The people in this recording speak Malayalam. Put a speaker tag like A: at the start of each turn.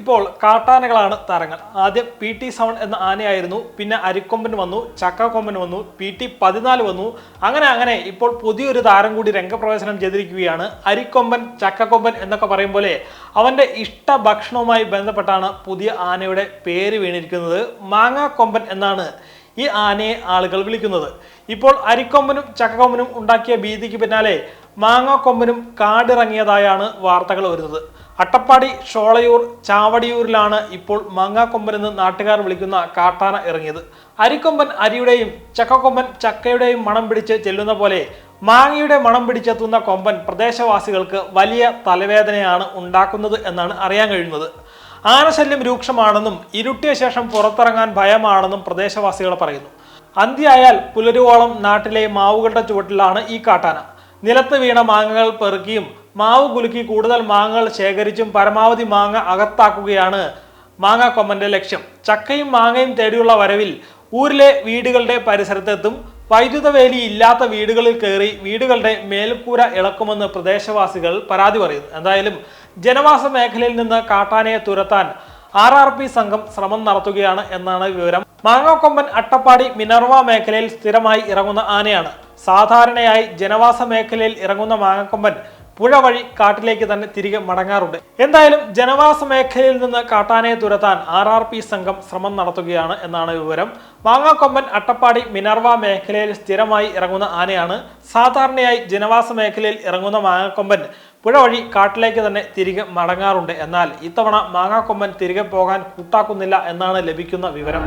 A: ഇപ്പോൾ കാട്ടാനകളാണ് താരങ്ങൾ. ആദ്യം പി ടി സെവൻ എന്ന ആനയായിരുന്നു പിന്നെ അരിക്കൊമ്പൻ വന്നു ചക്കക്കൊമ്പൻ വന്നു പി ടി പതിനാല് വന്നു. അങ്ങനെ അങ്ങനെ ഇപ്പോൾ പുതിയൊരു താരം കൂടി രംഗപ്രവേശനം ചെയ്തിരിക്കുകയാണ്. അരിക്കൊമ്പൻ ചക്കക്കൊമ്പൻ എന്നൊക്കെ പറയും പോലെ അവന്റെ ഇഷ്ട ഭക്ഷണവുമായി ബന്ധപ്പെട്ടാണ് പുതിയ ആനയുടെ പേര് വീണിരിക്കുന്നത്. മാങ്ങാക്കൊമ്പൻ എന്നാണ് ഈ ആനയെ ആളുകൾ വിളിക്കുന്നത്. ഇപ്പോൾ അരിക്കൊമ്പനും ചക്കക്കൊമ്പനും ഉണ്ടാക്കിയ ഭീതിക്ക് പിന്നാലെ മാങ്ങാക്കൊമ്പനും കാടിറങ്ങിയതായാണ് വാർത്തകൾ വരുന്നത്. അട്ടപ്പാടി ഷോളയൂർ ചാവടിയൂരിലാണ് ഇപ്പോൾ മാങ്ങാക്കൊമ്പൻ എന്ന് നാട്ടുകാർ വിളിക്കുന്ന കാട്ടാന ഇറങ്ങിയത്. അരിക്കൊമ്പൻ അരിയുടെയും ചക്കക്കൊമ്പൻ ചക്കയുടെയും മണം പിടിച്ച് ചെല്ലുന്ന പോലെ മാങ്ങയുടെ മണം പിടിച്ചെത്തുന്ന കൊമ്പൻ പ്രദേശവാസികൾക്ക് വലിയ തലവേദനയാണ് ഉണ്ടാക്കുന്നത് എന്നാണ് അറിയാൻ കഴിയുന്നത്. ആനശല്യം രൂക്ഷമാണെന്നും ഇരുട്ടിയ ശേഷം പുറത്തിറങ്ങാൻ ഭയമാണെന്നും പ്രദേശവാസികൾ പറയുന്നു. അന്ത്യായാൽ പുലരുവോളം നാട്ടിലെ മാവുകളുടെ ചുവട്ടിലാണ് ഈ കാട്ടാന. നിലത്ത് വീണ മാങ്ങകൾ പെറുക്കിയും മാവ് കുലുക്കി കൂടുതൽ മാങ്ങകൾ ശേഖരിച്ചും പരമാവധി മാങ്ങ അകത്താക്കുകയാണ് മാങ്ങാക്കൊമ്പന്റെ ലക്ഷ്യം. ചക്കയും മാങ്ങയും തേടിയുള്ള വരവിൽ ഊരിലെ വീടുകളുടെ പരിസരത്തെത്തും. വൈദ്യുത വേലി ഇല്ലാത്ത വീടുകളിൽ കയറി വീടുകളുടെ മേൽക്കൂര ഇളക്കുമെന്ന് പ്രദേശവാസികൾ പരാതി പറയുന്നു. എന്തായാലും ജനവാസ മേഖലയിൽ നിന്ന് കാട്ടാനയെ തുരത്താൻ ആർ ആർ പി സംഘം ശ്രമം നടത്തുകയാണ് എന്നാണ് വിവരം. മാങ്ങാക്കൊമ്പൻ അട്ടപ്പാടി മിനർവ മേഖലയിൽ സ്ഥിരമായി ഇറങ്ങുന്ന ആനയാണ്. സാധാരണയായി ജനവാസ മേഖലയിൽ ഇറങ്ങുന്ന മാങ്ങാക്കൊമ്പൻ പുഴ വഴി കാട്ടിലേക്ക് തന്നെ തിരികെ മടങ്ങാറുണ്ട്. എന്തായാലും ജനവാസ മേഖലയിൽ നിന്ന് കാട്ടാനയെ തുരത്താൻ ആർ ആർ പി സംഘം ശ്രമം നടത്തുകയാണ് എന്നാണ് വിവരം. മാങ്ങാക്കൊമ്പൻ അട്ടപ്പാടി മിനർവ മേഖലയിൽ സ്ഥിരമായി ഇറങ്ങുന്ന ആനയാണ് സാധാരണയായി ജനവാസ മേഖലയിൽ ഇറങ്ങുന്ന മാങ്ങാക്കൊമ്പൻ പുഴ വഴി കാട്ടിലേക്ക് തന്നെ തിരികെ മടങ്ങാറുണ്ട്. എന്നാൽ ഇത്തവണ മാങ്ങാക്കൊമ്പൻ തിരികെ പോകാൻ കൂട്ടാക്കുന്നില്ല എന്നാണ് ലഭിക്കുന്ന വിവരം.